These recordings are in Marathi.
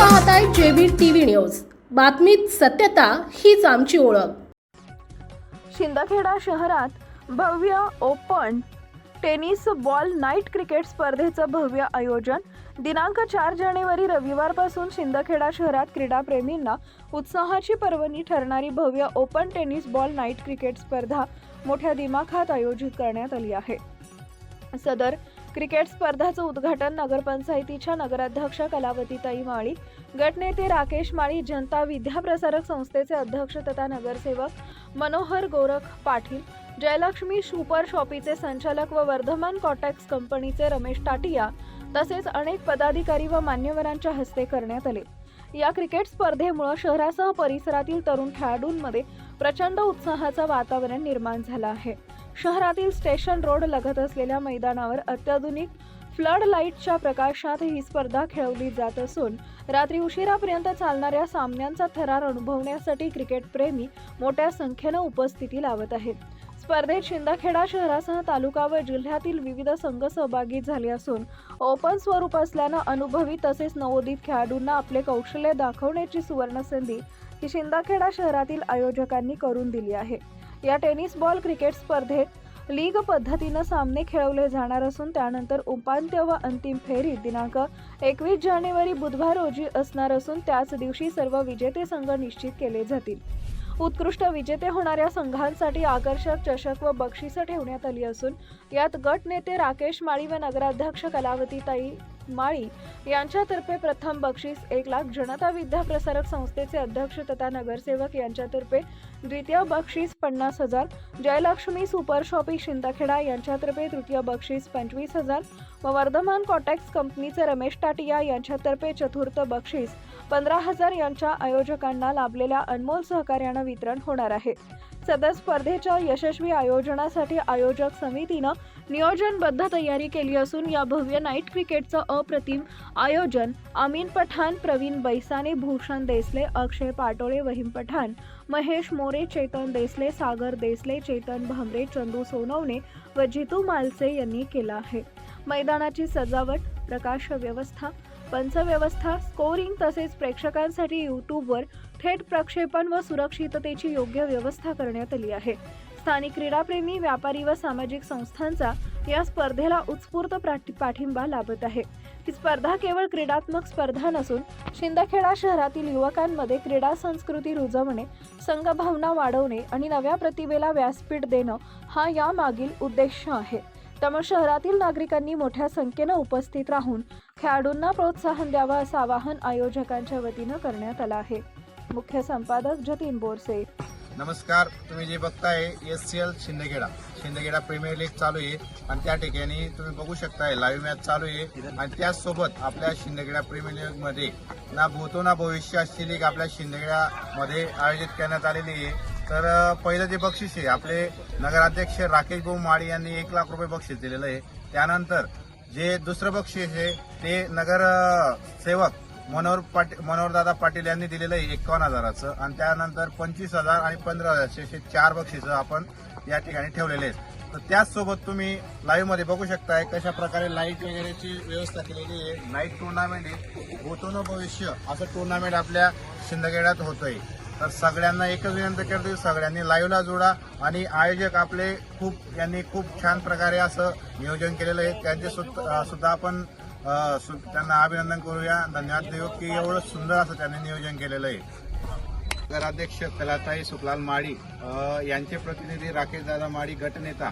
पाहताय जेबी टीव्ही न्यूज. बातमीत सत्यता हीच आमची ओळख. शिंदखेडा शहरात भव्य open tennis ball night cricket स्पर्धेचं भव्य आयोजन. दिनांक चार जानेवारी रविवारपासून शिंदखेडा शहरात क्रीडाप्रेमींना उत्साहाची पर्वणी ठरणारी भव्य open tennis ball night cricket स्पर्धा मोठ्या दिमाखात आयोजित करण्यात आली आहे. सदर क्रिकेट स्पर्धाचं उद्घाटन नगरपंचायतीच्या नगराध्यक्ष कलावतीताई माळी गटनेते राकेश माळी जनता विद्याप्रसारक संस्थेचे अध्यक्ष तथा नगरसेवक मनोहर गोरख पाटील जयलक्ष्मी सुपर शॉपीचे संचालक व वर्धमान कॉटॅक्स कंपनीचे रमेश टाटिया तसेच अनेक पदाधिकारी व मान्यवरांच्या हस्ते करण्यात आले. या क्रिकेट स्पर्धेमुळे शहरासह परिसरातील तरुण खेळाडूंमध्ये प्रचंड उत्साहाचं वातावरण निर्माण झालं आहे. शहरातील स्टेशन रोड लगत असलेल्या मैदानावर अत्याधुनिक फ्लड लाईटच्या प्रकाशात ही स्पर्धा खेळवली जात असून रात्री उशिरापर्यंत चालणाऱ्या सामन्यांचा थरार अनुभवण्यासाठी क्रिकेटप्रेमी मोठ्या संख्येनं उपस्थिती लावत आहेत. स्पर्धेत शिंदखेडा शहरासह तालुका व जिल्ह्यातील विविध संघ सहभागी झाले असून ओपन स्वरूप असल्यानं अनुभवी तसेच नवोदित खेळाडूंना आपले कौशल्य दाखवण्याची सुवर्ण संधी ही शिंदखेडा शहरातील आयोजकांनी करून दिली आहे. या टेनिस बॉल क्रिकेट स्पर्धेत लीग पद्धतीनं सामने खेळवले जाणार असून त्यानंतर उपांत्य व अंतिम फेरी दिनांक एकवीस जानेवारी बुधवार रोजी असणार असून त्याच दिवशी सर्व विजेते संघ निश्चित केले जातील. उत्कृष्ट विजेते होणाऱ्या संघांसाठी आकर्षक चषक व बक्षिसं ठेवण्यात आली असून यात गट नेते राकेश माळी व नगराध्यक्ष कलावतीताई माळी यांच्यातर्फे प्रथम बक्षीस एक लाख जनता विद्या प्रसारक संस्थेचे अध्यक्ष तथा नगरसेवक यांच्यातर्फे द्वितीय बक्षीस पन्नास हजार जयलक्ष्मी सुपर शॉपी शिंदखेडा यांच्यातर्फे तृतीय बक्षीस पंचवीस हजार व वर्धमान कॉटॅक्स कंपनीचे रमेश टाटिया यांच्यातर्फे चतुर्थ बक्षीस पंधरा हजार यांच्या आयोजकांना लाभलेल्या अनमोल सहकार्यानं वितरण होणार आहे. सदर स्पर्धेच्या यशस्वी आयोजनासाठी आयोजक समितीनं नियोजनबद्ध तयारी केली असून या भव्य नाईट क्रिकेटचं अप्रतिम आयोजन अमीन पठाण प्रवीण बैसाने भूषण देसले अक्षय पाटोळे वहीम पठाण महेश मोरे चेतन देसले सागर देसले चेतन भामरे चंदू सोनवणे व जितू मालसे यांनी केला आहे. मैदानाची सजावट प्रकाश व्यवस्था पंचव्यवस्था स्कोरिंग तसेच प्रेक्षकांसाठी यूट्यूबवर थेट प्रक्षेपण व सुरक्षिततेची योग्य व्यवस्था करण्यात आली आहे. स्थानिक क्रीडाप्रेमी व्यापारी व सामाजिक संस्थांचा या स्पर्धेला उत्स्फूर्त पाठिंबा लाभत आहे. ही स्पर्धा केवळ क्रीडात्मक स्पर्धा नसून शिंदखेडा शहरातील युवकांमध्ये क्रीडा संस्कृती रुजवणे संघभावना वाढवणे आणि नव्या प्रतिभेला व्यासपीठ देणं हा यामागील उद्देश आहे. त्यामुळे शहरातील नागरिकांनी मोठ्या संख्येनं उपस्थित राहून खेळाडूंना प्रोत्साहन द्यावं असं आवाहन आयोजकांच्या वतीनं करण्यात आलं आहे. मुख्य संपादक जतीन बोरसे. नमस्कार तुम्ही जे बघताय S C L Shindkheda Shindkheda premier league चालू आहे आणि त्या ठिकाणी तुम्ही बघू शकताय लाईव्ह मॅच चालू आहे. आणि त्याचसोबत आपल्या शिंदखेडा प्रीमियर लीगमध्ये ना भूतो ना भविष्य अशी लीग आपल्या शिंदखेडा मध्ये आयोजित करण्यात आलेली आहे. तर पहिलं जे बक्षीस आहे आपले नगराध्यक्ष राकेश भाऊ माळी यांनी एक लाख रुपये बक्षीस दिलेलं आहे. त्यानंतर जे दुसरं बक्षीस आहे ते नगर सेवक मनोहर पाटील मनोहरदादा पाटील यांनी दिलेलं आहे एकावन्न हजाराचं. आणि त्यानंतर पंचवीस हजार आणि पंधरा हजारचे असे चार बक्षिसं आपण या ठिकाणी ठेवलेले आहेत. तर त्याचसोबत तुम्ही लाईव्हमध्ये बघू शकताय कशा प्रकारे लाइट वगैरेची व्यवस्था केलेली आहे. नाईट टुर्नामेंट आहे. भूतोनो भविष्य असं टुर्नामेंट आपल्या शिंदखेड्यात होतंय. तर सगळ्यांना एकच विनंती करते सगळ्यांनी लाईव्हला जोडा आणि आयोजक आपले खूप यांनी खूप छान प्रकारे असं नियोजन केलेलं आहे. त्यांचे सुद्धा सुद्धा आपण सु- त्यांना अभिनंदन करूया. धन्यवाद देऊ की एवढं सुंदर असं त्यांनी नियोजन केलेलं आहे. नगराध्यक्ष कलाताई सुखलाल माळी यांचे प्रतिनिधी राकेशदादा माळी गटनेता.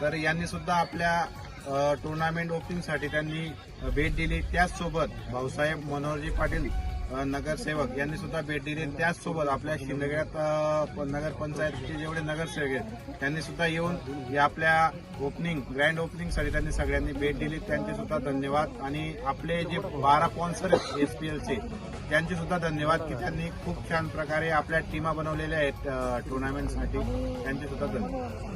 तर यांनी सुद्धा आपल्या टुर्नामेंट ओपनिंगसाठी त्यांनी भेट दिली. त्याचसोबत भाऊसाहेब मनोहरजी पाटील नगरसेवक यांनी सुद्धा भेट दिली. त्याचसोबत आपल्या शिंदगड्यात प- नगरपंचायतचे जेवढे नगरसेवक आहेत त्यांनी सुद्धा येऊन या आपल्या ओपनिंग ग्रँड ओपनिंगसाठी त्यांनी सगळ्यांनी भेट दिली. त्यांचे सुद्धा धन्यवाद. आणि आपले जे बारा स्पॉन्सर आहेत एस पी एलचे त्यांचे सुद्धा धन्यवाद की त्यांनी खूप छान प्रकारे आपल्या टीमा बनवलेल्या आहेत टुर्नामेंटसाठी त्यांचे सुद्धा धन्यवाद.